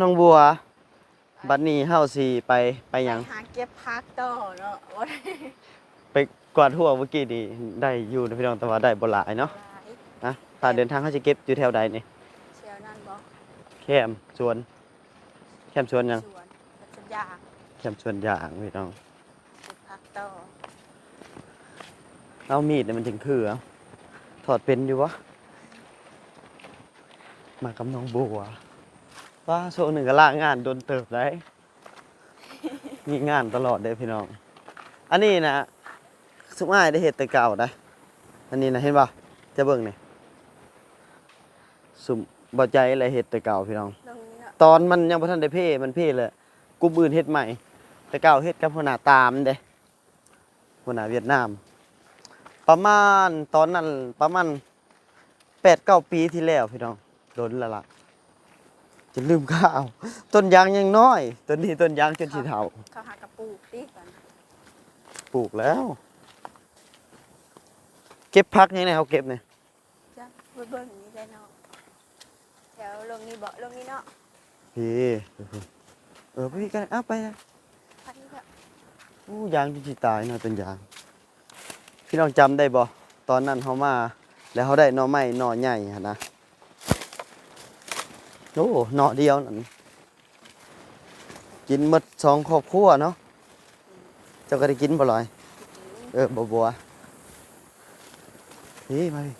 น้องบัว บัดนี้เฮาสิไปไปหยัง หาเก็บพักต่อเนาะบ่ได้ไปกวาดหัวเมื่อกี้นี่ได้อยู่นะพี่น้องแต่ว่าได้บ่หลายเนาะหลายนะถ้าเดินทางเฮาสิเก็บอยู่แถวใดนี่เชียวนั่นบ่แคมป์สวน แคมป์สวนหยังสวนสัญญาแคมป์สวนยางพี่น้องเก็บพักต่อเอามีดเนี่ยมันถึงคือเอาถอดเป็นอยู่วะมากับน้องบัว ว่าโซหนึ่งก็ลางานโดนเติบได้ มีงานตลอดเลยพี่น้อง อันนี้นะสุมายได้เห็ดแต่เก่าได้ อันนี้นะเห็นป่ะจะเบิ่งนี่สุมบ่ใจอะไรเห็ดแต่เก่าพี่น้อง ตรงนี้เนาะตอนมันยังบ่ทันได้เพ่มันเพ่เลยกลุ่มอื่นเฮ็ดใหม่ แต่เก่าเฮ็ดกับหัวหน้าตามเด้หัวหน้าเวียดนาม ประมาณตอนนั้นประมาณแปดเก้าปีที่แล้วพี่น้องโดนและละ จะลืมข้าว ต้นยางยังน้อย ต้นนี้ต้นยางจนสีเทาเขาหากระปูกติกันปลูกแล้ว เก็บพักยังไงเขาเก็บเนี่ยจ้ะเบิ่งเบิ่งนี้ได้เนาะแถวลงนี้บ่ลงนี้เนาะพี่เออพี่กันเอาไปนะพักนี้ก็อู้ยางจนสีตายเนาะต้นยาง พี่น้องจำได้บ่ตอนนั้นเขามา แล้วเขาได้หน่อไม้หน่อใหญ่หั่นนะ โอ้หน่อเดียวนั่นกินหมดสองครอบครัวเนาะเจ้าก็ได้กินบ่ลอย เออบัวบัวนี่มาดิ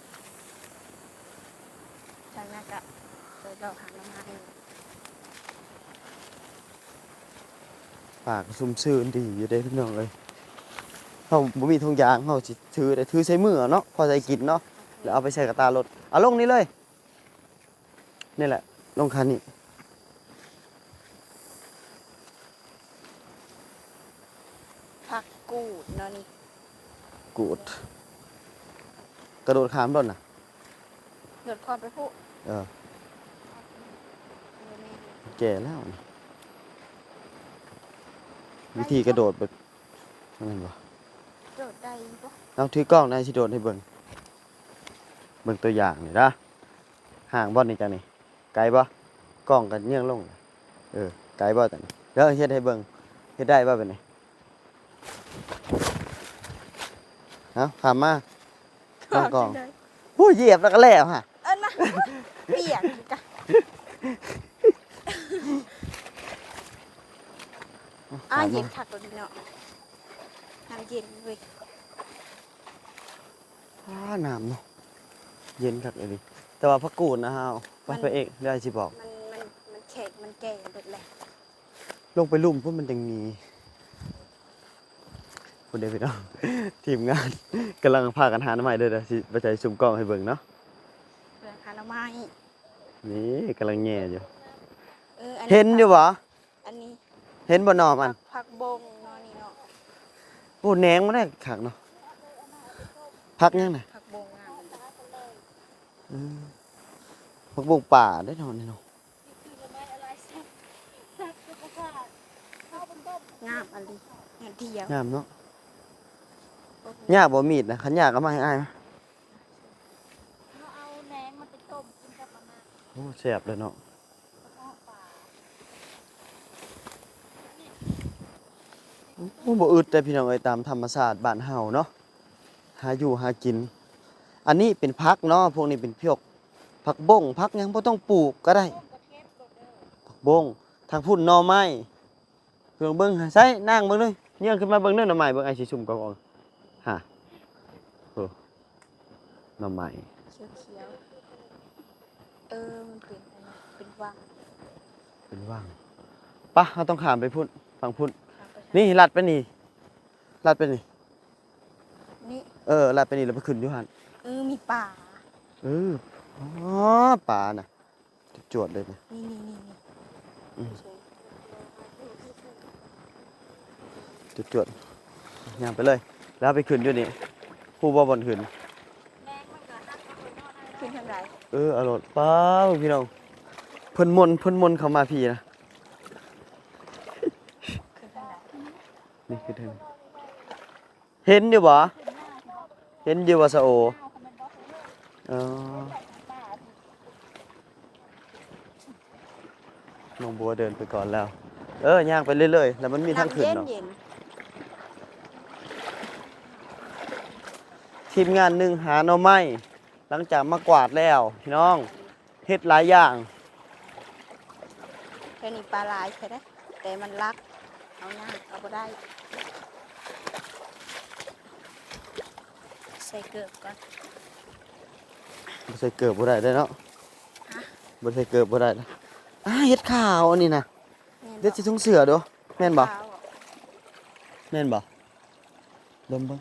ทางนั้นก็เดินเราหาน้ำมันปากซุ่มซื่นดีอยู่ได้พี่น้องเลยเขาบ่มีทุงยางเขาสิถือได้ถือใช้มือเนาะพอใส่กินเนาะแล้วเอาไปใส่กระตารถเอาลงนี่เลยนี่แหละ ลงคันนี้พักกูดเนาะนี่กูด กระโดดข้ามรถน่ะเดินคอนไปผู้เออเดี๋ยวนี้แก่แล้วนี่วิธีกระโดดแบบนั่นบ่โดดได้บ่เอาถือกล้องนายสิโดดให้เบิ่งเบิ่งตัวอย่างนี่นะห่างบ่นี่จังนี่ ไกลบ่กล้องกันเยื่องลง เออ ไกลบ่จังนี่เดี๋ยวเฮ็ดให้เบิ่งเฮ็ดได้บ่เป็นนี่เอาขามมาข้างกล้องได้โอ้ยเหยียบแล้วก็แล้วฮะเอิ้นมาเปียกกะอ้าขามเย็มานคักตัวนี้เนาะน้ำเย็นเว้ยอ้าน้ำเนาะเย็นคักเลยดิแต่ว่าพระกูดนะฮะ ไปพระเอกได้สิบอก มันมันมันแข็งมันแก่เบิดแหละลงไปลุ่มเพราะมันยังมีคุณเดวิดน้องทีมงานกำลังพากันหาหน้ำใหม่เลยนะสิไปใช้ซุ่มกล้องให้เบิ่งเนาะเปลือกหาหน่อไม้นี่กำลังแง่อยู่ เอออัเห็นอยู่บ่อันนี้เห็นบ่หนอมันผักผักบงเนาะนี่เนาะโอ้แหนงมันได้ขักเนาะพักยังไงผักบงงาม พักบุกป่าได้นอนนี่เนาะงามอันนี้งามเดียวงามเนาะยากบ่มีดนะขันยากก็มาให้อ้ายมาเอาแหนงมันไปต้มกินกับมาม่าโอ้แซ่บเลยเนาะโอ้บ่อึดแต่พี่น้องเอ้ยตามธรรมชาติบ้านเฮาเนาะหาอยู่หากิน อันนี้เป็นพักเนาะพวกนี้เป็นพวก ผักบงผักหยังบ่ต้องปลูกก็ได้ผักบงทางพุ่นหน่อไม้เพิ่งเบิ่งหาใส่นั่งเบิ่งเลยเยื่องขึ้นมาเบิ่งเด้อหน่อไม้เบิ่งไอ้สิชุ่มกองๆฮะโอ้หน่อไม้เขียวเขียวๆเออมันเป็นอันนี้เป็นวังเป็นว่างปะเราต้องข้ามไปพุ่นฝั่งพุ่นครับไปทางนี่ลัดไปนี่ลัดไปนี่นี่ เออลัดไปนี่แล้วไปขึ้นอยู่หั่นเออมีป่า เออ อ๋อปลาน่ะจวดเลยนะนี่นี่นี่นี่อืมเฉยจวดจวดย่างไปเลย แล้วไปขึ้นอยู่นี่ผู้บ่บนขึ้นขึ้นทางใดเอออร่อยป้าบพี่น้องเพิ่นมนต์เพิ่นมนต์เข้ามาพี่นะขึ้นทางใดนี่คือเทิงเห็นอยู่บ่เห็นอยู่บ่สะโออ๋อ น้องบัวเดินไปก่อนแล้ว เออย่างไปเรื่อยๆแล้วมันมีทางขึ้นเย็นเนาะเย็นทีมงานหนึ่งหาหน่อไม้หลังจากมากวาดแล้วพี่น้องเฮ็ดหลายอย่างแค่นี้ปลาลายใช่ไหมแต่มันรัก เอาหน้าเอาไปได้ใส่เกลือก่อนบ่ใส่เกือบบ่ได้เด้อเนาะฮะบ่ใส่เกือบบ่ได้นะ อ่าเฮ็ดขาวอันนี้นะแม่นเด็ดสิทุ่งเสือเด้อแม่นบ่ขาวแม่นบ่ดมเบิ่ง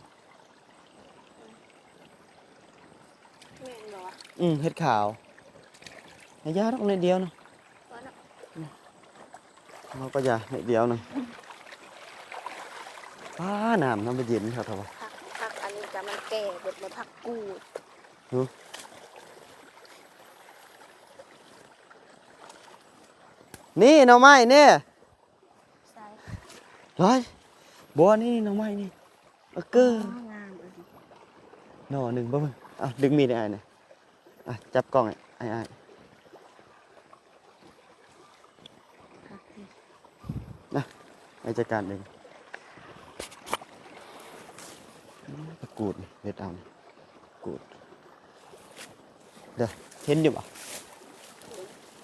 แม่นบ่วะอืมเฮ็ดขาวให้ยาดอกนิดเดียวเนาะว่าเนาะเราก็อย่านิดเดียวหนึงป้าน้ำน้ำไปเย็นครับครับว่าผักผักอันนี้จะมันแก่เบิดเลยผักกูด นี่หน่อไม้นี่ใส่ร้อยบัวนี่หน่อไม้นี่เอาเกออ๋องามเลยหน่อหนึ่งบ่เบิ่งอะดึงมีดให้อ้ายหน่อยอะจับกล้องให้อ้ายอ้ายผักนี่อ้ายจัดการเองตะกรูดนี่เฮ็ดเอานี่กูดเด้อเห็นอยู่บ่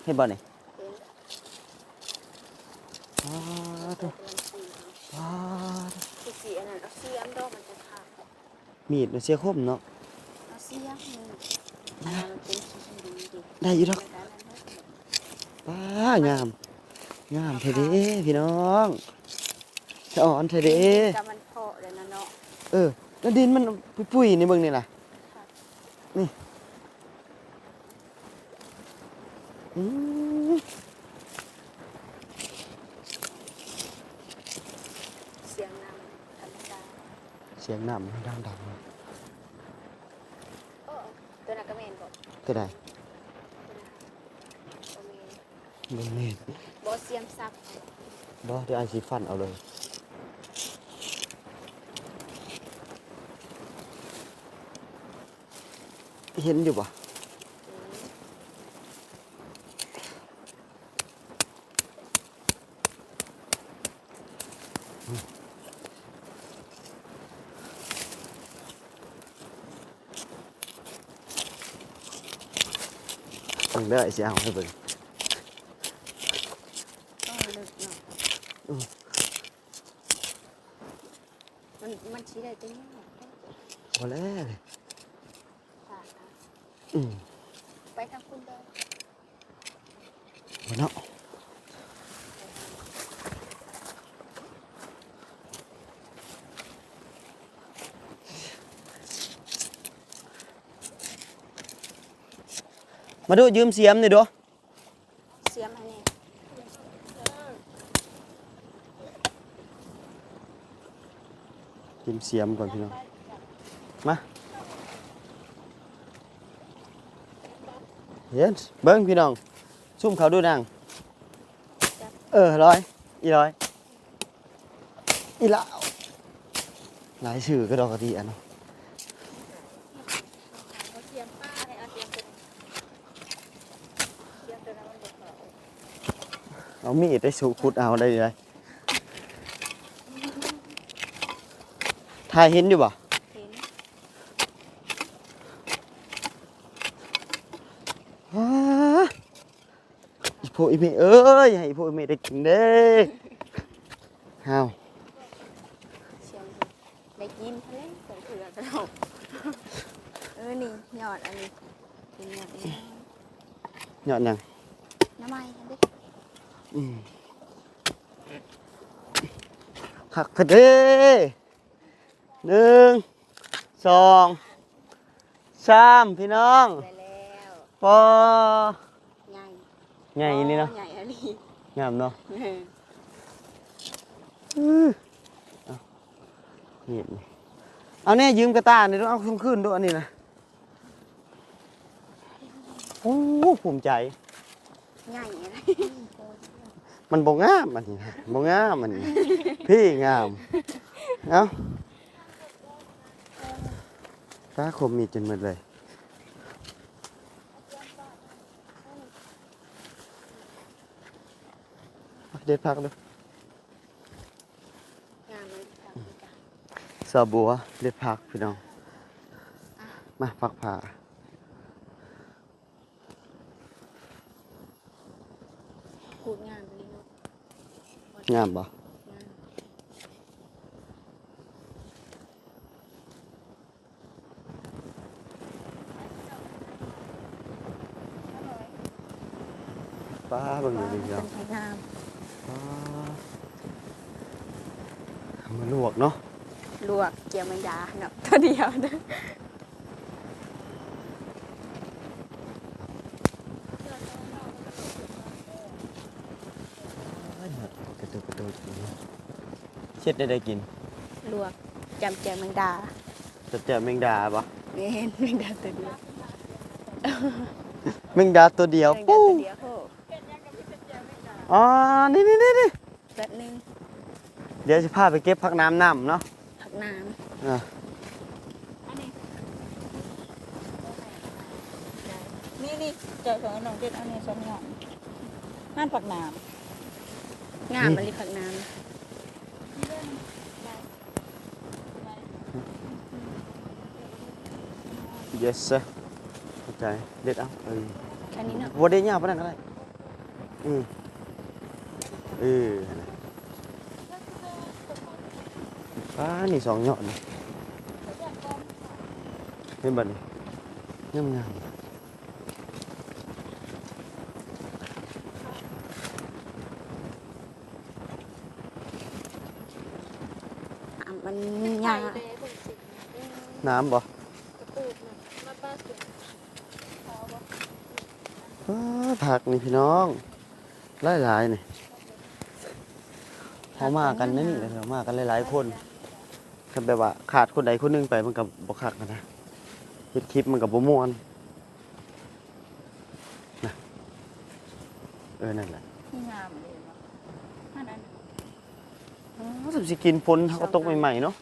เห็นบ่นี่เห็นอ้าวเด้อ เดือน สี่อ้าวเด้อคือสีอันนั้นเอาเสียมดอกมันจะขาดมีดมันเสียคมเนาะเอาเสียมนี่อันนั้นมันเป็นสีดีดิได้อยู่ดอกมันได้แล้วเนอะป้างาม งามเท่เด้พี่น้องสะอ่อนเท่เด้แต่มันเพาะเลยนะเนาะเออแล้วดินมันปุ้ยๆในเบิ่งนี่น่ะนี่อืม เสียงน้ำธรรมชาติ เสียงน้ำดังดัง โอ้ตัวนั้นก็แม่นบอก ๆ ตัวใดตัวนี้บ่แม่นบ่เสียมซับบ่เดี๋ยวอ้ายสิฟันเอาเลยเห็นอยู่บ่ต้อง เด้อไอ้สิเอาให้เบิ่งต้องลึกเนาะอืมมันมันชี้ได้ตัวนี้เนาะพอแล้วค่ะอืมไปทางคุณเด้อบ่เนาะ มาดูยืมเสียมหน่อยดูเสียมอันนี้ยืมเสียมก่อนพี่น้อง มาเห็นเบิ้งพี่น้อง ซุ่มเขาดูนางเออร้อยอีร้อยอีละหลายชื่อก็ดอกกระดีอะเนาะ เอาเสียมป้าให้เอาเสียมตัวนี้เสียมตัวนั้นมันบ่ เข้าเอามีดได้สูขุดเอาได้เลยถ่ายเห็นอยู่บ่เห็นอ้าอีพวกอีเมเอ้ย ให้อีพวกอีเมได้กินเด้ฮาวเสียมดูได้กินทะเลใส่เผือกกระดอกเออ นี่ ยอดอันนี้เป็นยอดอันนี้ยอดยัง น้ำไม้อันนี้ อืม หักพอดีหนึ่งสองสามพี่น้องได้แล้วปอใหญ่ใหญ่นี่เนาะใหญ่อันนี้งามเนาะเอออื้อเอานี่นี่เอาเนี่ยยืมกระตายนี่ต้องเอาขึ้นขึ้นด้วยอันนี้นะโอ้ภูมิใจ ใหญ่อันนี้ มันบ่งามอันนี้นะบ่งามอันนี้พี่งาม เอ้าตาคมมีดจนหมดเลย เด็ดผักดูงามมันทำดีจ้ะสาบัวเด็ดผักพี่น้อง มาผักผ่า กูดงามเลยเนาะ งามบ่งามป้าเบิ่งอยู่ดีเดียวเป็นไงงามป้ามาลวกเนาะ ลวกเกี่ยวแมงดาเนาะตัวเดียวเด้อ กระตุกกระตุก เช็ดได้ได้กินลวกจำเกี่ยวแมงดาจะเจอแมงดาบ่นี่เห็นแมงดาตัวเดียวแมงดาตัวเดียวแมงดาปู้ตัวเดียวโหอ๋อนี่นี่นี่นี่แบบนึงเดี๋ยวจะพาไปเก็บผักน้ำน้ำเนาะผักน้อะนี่นี่เจอของน้องเด็ดอันนี้สองหย่อมห้านปักน้ำงามมันเลยผักน้เ yes sir เข้าใจเด็ดเอาเออำแค่นี้เนาะบ่ได้ยา กปานนั้นก็ได้อืมเออนั่นน่ะป้านี่สองยอดนี่เห็นบ่นี่งามงามอะมันยากน้ำบ่อ้าผักนี่พี่น้องหลายๆนี่เขามากันนั่นนี่เขามากันหลายๆคนก็แบบว่าขาดคนใดคนหนึงไปมันก็บ่คักอะนะเฮ็ดคลิปมันก็บ่ม่วนนะเออนั่นแหละำที่งามเลยเนาะห้านอันอ๋อสมสิกินฝนเขาก็ตกใหม่ๆเนาะ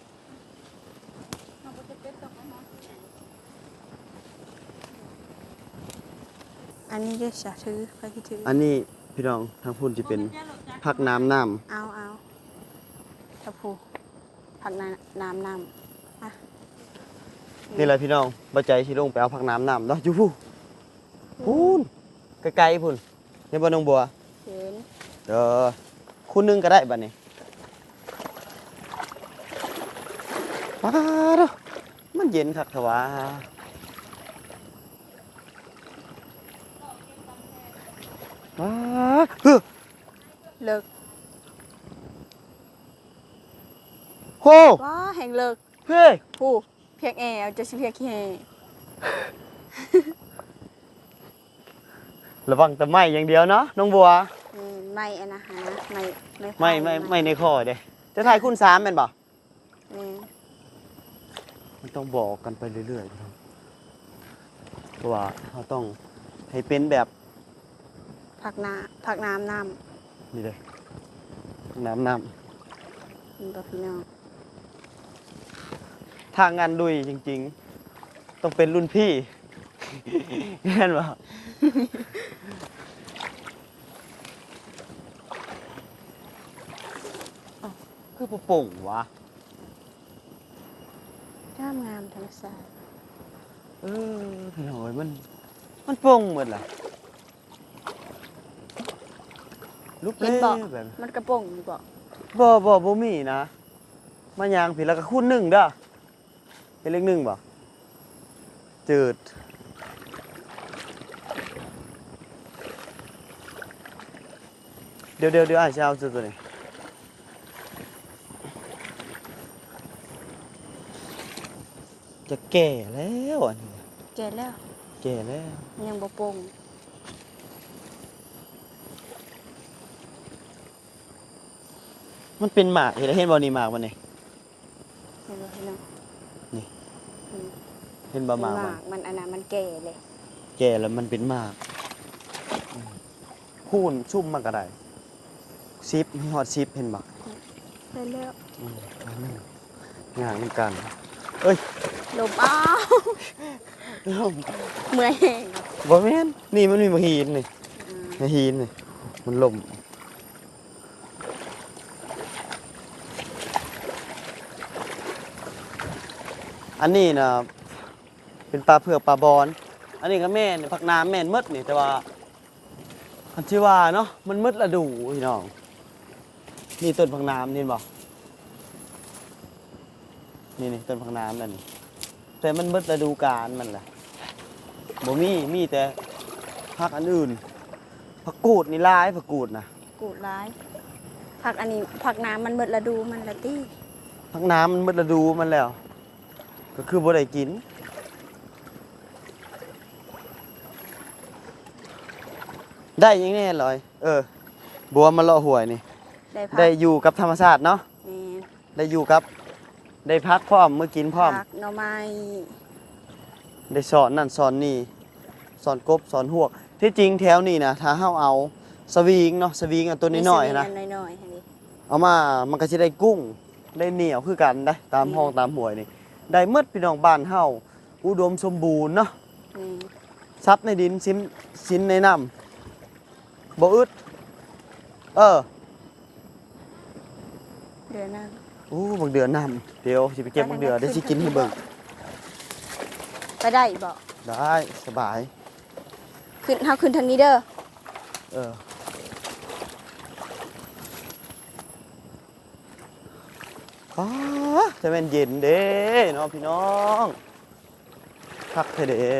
น้องก็จะเป็นตรงนั้นนะ อันนี้ก็จะถือไปที่ถืออันนี้พี่น้องทางพุ่นจะเป็นผักน้ำน้เอาเอาตะพูผักน้ำน้ำน้ำอะำนี่แหละพี่น้องบ่ใจสิลงไปเอาผักน้ำน้ำเนาะอยู่พู่พูนไกลๆพุ่นเห็นบ่น้องบัว เห็นเด้อคุณหนึงก็ได้บัดนี้ว้าเด้อมันเย็นคักเถอะวะ ว้าเฮ้อเลิกโหว้าแห่งเลิกเฮ้ยผู้เพียงแอลจะสิเพียงขี้แห่ระวังแต่ไหม้อย่างเดียวเนาะน้องบัวอืมไม่อันนะฮะนะไม่ไม่ไม่ไม่ไม่ในคอเด้จะถ่ายคุณสามแม่นบ่อืมมันต้องบอกกันไปเรื่อยๆครับเพราะว่าเราต้องให้เป็นแบบ ผักน้ำผักน้ำน้นี้เลยน้ำน้ำนี่บ่พี่น้องำทางงานดุยจริง ๆ ต้องเป็นรุ่นพี่ แน่นบ่อ้าวคือผู้ป่งวะงามงามธรรมศาสตร์เออพี่น้อยมัน มันโป่งหมดล่ะ ลุกเห็นบอกแบบ มันกระโปรงอยู่บอกบ่บ่บ่มีนะมายางผิดแล้วก็คูณหนึ่งเด้อเป็นเลขหนึ่งบ่จืดเดี๋ยวเดี๋ยวเดี๋ยวอาจจะเอาตัวนี้จะแก่แล้วอันนี้แก่แล้วแก่แล้วยังบ่โปร่ง มันเป็นหมากเห็นเห็นบ่นี่หมากมันนี่เห็นบ่พี่น้องเห็นบ่หมากหมันมากมันอันนั้นมันแก่เลย แก่แล้วมันเป็นหมากอืมคูณชุ่มมันก็ได้ซิปมีฮอดซิปเห็นบ่ได้แล้วอืมอันนั้นงานเหมือนกันลมอ้าวเมื่อยแห้งบ่แม่นนี่มันมีมาหีนนี่อืมมาหีนนี่มันล่ม อันนี้นะเป็นปลาเผือกปลาบอน อันนี้ก็แม่นผักน้ำแม่นหมดนี่แต่ว่าอันที่ว่าเนาะมันหมืดละดูพี่น้องนี่ต้นผักน้ำนี่เห็นบ่นี่นี่ต้นผักน้ำนั่นนี่แต่มันหมืดละดูกาลมันแหละบ่มีมีแต่ผักอันอื่นผักกูดนี่หลายผักกูดนะกูดร้ายผักอันนี้ผักน้ำมันเบิดละดูมันละตี้ผักน้ำมันหมืดละดูมันแล้ว ก็คือบ่ได้กิน ได้ยังแน่เลย เออ บัวมาเลาะหวยนี่ ได้ผักได้อยู่กับธรรมชาติเนาะ แม่นได้อยู่กับ ได้พักพร้อมมื้อกินพร้อมผักหน่อไม้ได้สอนนั่นสอนนี่สอนกบสอนหวก ที่จริงแถวนี้นะถ้าเฮาเอาสวิงเนาะสวิงอันตัวน้อยๆนะมีสวิงอัน้อยๆอันนี้ เอามามันก็สิได้กุ้ง ได้เหนียวคือกันได้ตามห้องตามหวยนี่ ได้หมดพี่น้องบ้านเฮาอุดมสมบูรณ์เนาะแม่นซับในดินซิมสินในน้ำบ่อึดเออเดือนหน้าอู้บักเดือนน้ำเดี๋ยวสิไปเก็บบักเดือเดี๋ยวสิกินให้เบิ่งไปได้บ่ได้สบาย ขึ้นเฮาขึ้นทางนี้เด้อเออ อ้าจะเป็นเย็นเด้เนาะพี่น้องพักเถอะเด้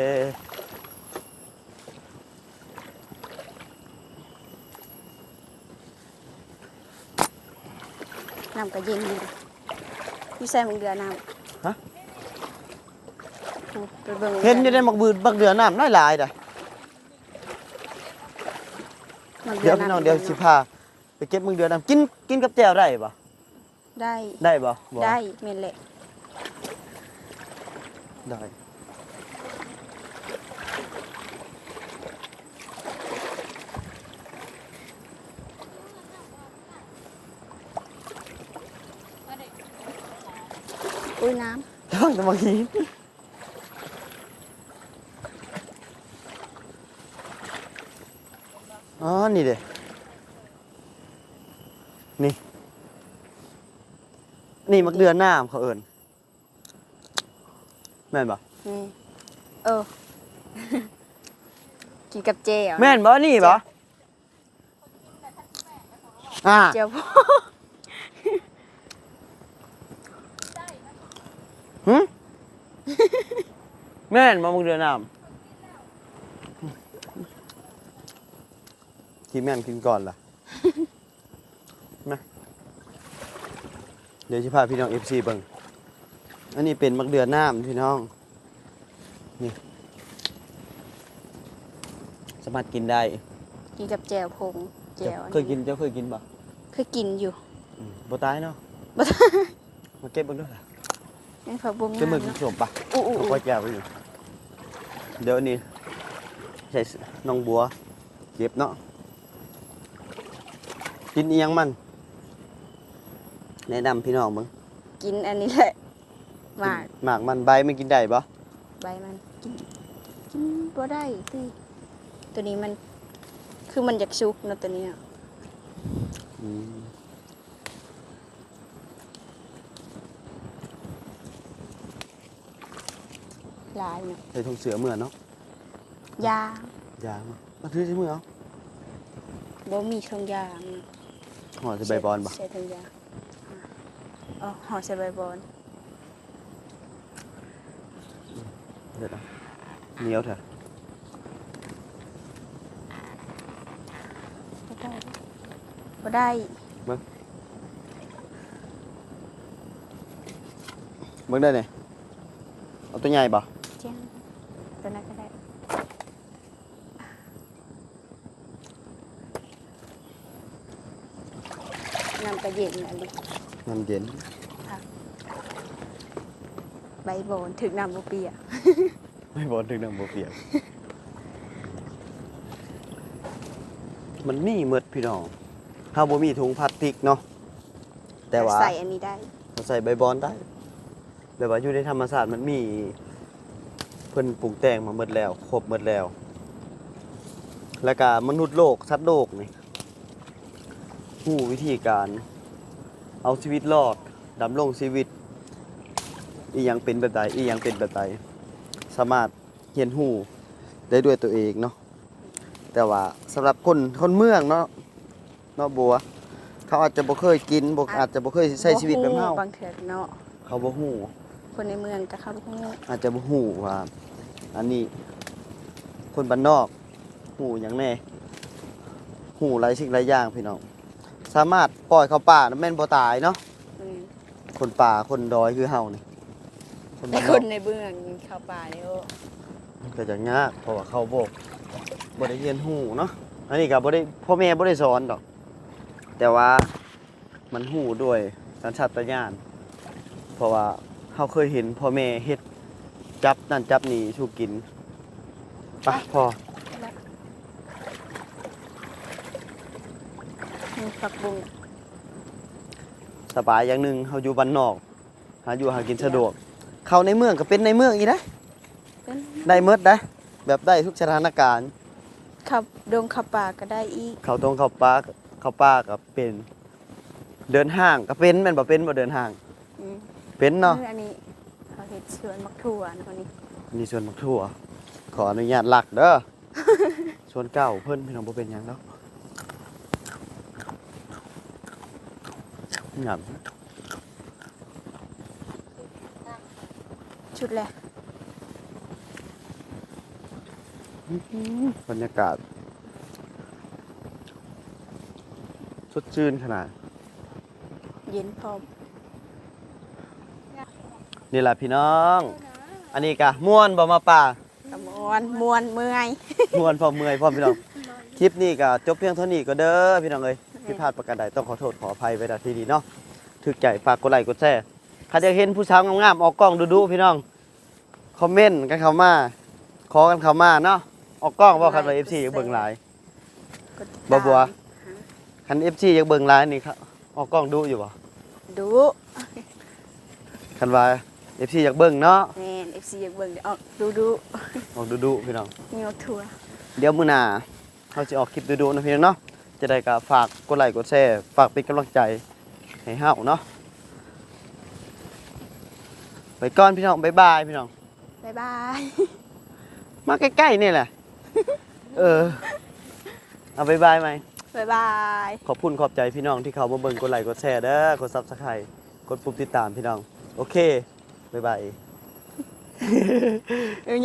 น้ำก็เย็นอยู่อยู่ใส่มึงเดือน้ำฮะพูดไปเบิ่งเห็นอยู่ได้มักบืดบักเดือนน้ำน้อยหลายเด้อมักเดี๋ยวพี่น้องเดี๋ยวสิพาไปเก็บมึงเดือนน้ำกินกินกับแจ่วได้ปะ ได้ได้ปะบ่ได้แม่นแหละได้อุ้ยน้ต้องจะมากินอ๋อนี่เด้ นี่มักเดือนน้ำเขาเอิญแม่นปะำนี่เออ กินกับเจเหรอแม่นปะนี่ปะอ่าเจียวพ่อหึแม่นมามึงเดือนน้ำกินแม่นกินก่อนล่ะ มา เดี๋ยวจะพาพี่น้องเอฟซีเบิ่งอันนี้เป็นมักเดือนน้ำพี่น้องนี่สามารถกินได้กินกับแจวพงแจวอัเคยกินเจ้าเคยกินปะเคยกินอยู่อืมบ่ตายเนาะบ่ตายมาเก็บเบิ่งด้วยล่ะนี่ผักบุ้งเก็บงาเบิ่มงกินเนาะสมปะอู้อู้เอาอู้ไว้แก้วไว้อยู่เดี๋ยวนี้ใส่น้องบัวเก็บเนาะกินอีหยังมัน แนะนำพี่น้องมึงกินอันนี้แหละหมากหมากมันใบมันกินได้ปะใบมันกินกินบ่ได้ติตัวนี้มันคือมันอยากซุกเนาะตัวนี้อะอืมลายเนาะใส่ถุงเสือเมื่อเนาะยายางมามาถือใส่มือเอาบ่มีทงยางเนาะห่อใส่ใบบอลปะใส่ทงยาง อ๋อห่อใส่ใบบอลเดี๋ยวนะเหนียวเถอะบ่ได้ บ่ได้เบิ่งได้เนี่ยเอาตัวใหญ่ปะเจียงตัวนั้นก็ได้น้ำกระเย็นอันนี้น้ำเย็นใบบอนถึงน้ำบ่เปียกไม่บอลถึงน้ำบ่เปียก มันมีหมดพี่น้องถ้าบ่มีถุงพลาสติกเนาะแต่ว่า ใส่อันนี้ได้ เราใส่ใบบอนได้ แบบว่าอยู่ในธรรมศาสตร์มันมีเพิ่นปลูกแต่งมาหมดแล้ว ครบหมดแล้ว แล้วก็มนุษย์โลกสัตว์โลกนี่ผู้วิธีการ เอาชีวิตรอดดำรงชีวิต อีหยังเป็นแบบใดอีหยังเป็นแบบใดสามารถเรียนรู้ได้ด้วยตัวเองเนาะแต่ว่าสำหรับคนคนเมืองเนาะเนาะบัว เขาอาจจะบ่เคยกินบ่อาจจะบ่เคยใช้ชีวิตแบบเฮาบางเถื่อเนาะเขาบ่ฮู้คนในเมืองก็เข้าฮู้อาจจะบ่ฮู้ว่า อันนี้ คนบ้านนอกฮู้หยังแน่ฮู้หลายสิ่งหลายอย่างพี่น้อง สามารถปล่อยเขาป่าน่ะแม่นบ่ตายเนาะอืมคนป่าคนดอยคือเฮานี่คนแต่บ้านนคอกนในเมืองเข้าป่านี่โอ้ก็จะยากเพราะว่าเขาบ่บ่ได้เรียนรู้เนาะอันนี้ก็บ่ได้พ่อแม่บ่ได้สอนดอก แต่ว่ามันฮู้ด้วยสัญชาตญาณเพราะว่าเฮาเคยเห็นพ่อแม่เฮ็ดจับนั่นจับนี่ชูกินไปพอ มี ผักบุ้งสบายอย่างหนึ่งเขาอยู่บ้านนอก หาอยู่หากินสะดวก เขาในเมืองก็เป็นในเมืองอีกนะเป็นได้เมดได้แบบได้ทุกสถานการณ์ ขับดงขับป่าก็ได้อีก เขาตรงเขาป้าเขาป้าก็เป็น เดินห้างก็เป็นแม่นบ่เป็นบ่เดินห้าง อืมเป็นเนาะอันนี้เขาเฮ็ดสวนมักถั่วนะคนนี้มีส่วนมักทั่ว ขออนุญาตหลักเด้อ ส่วนเก่าเพิ่นพี่น้องบ่เป็นหยังดอก งามชุดแรกบรรยากาศ สดชื่นขนาด เย็นพร้อมนี่แหละพี่น้อง อันนี้กะม่วนบ่มาป่ากะมวนมวนเมื่อยม่วนพร้อมเมื่อยพร้อมพี่น้อง คลิปนี้ก็จบเพียงเท่านี้ก็เด้อพี่น้องเอ้ย ผิดพลาดประการใดต้องขอโทษขออภัยไว้ณที่นี้เนาะถึกใจฝากกดไลค์กดแชร์ใครอยากเห็นผู้สาวงามๆออกกล้องดูๆพี่น้องคอมเมนต์กันเข้ามาขอกันเข้ามาเนาะออกกล้องบ่ครับว่า FC อยากเบิ่งหลายกดติดบ่ตามบัวคัน FC อยากเบิ่งหลายนี่ครับออกกล้องดูอยู่บ่ดูคันว่า FC อยากเบิ่งเนาะแม่น FC อยากเบิ่งเดี๋ยวออกดูดูออกดูๆพี่น้อง มีมักถั่วเดี๋ยวมื้อหน้าเขาจะออกคลิปดูๆนะพี่น้องเนาะ จะได้ก็ฝากกดไลค์กดแชร์ฝากเป็นกำลังใจให้เฮาเนาะไปก่อนพี่น้องบ๊ายบายพี่น้องบ๊ายบายมาใกล้ๆนี่แหละ เออ เอาบ๊ายบายไหมบ๊ายบาย ขอบคุณขอบใจพี่น้องที่เขามาเบิ่งกดไลค์กดแชร์เด้อกดซับสไครต์กดปุ่มติดตามพี่น้อง โอเคบ๊ายบายเออ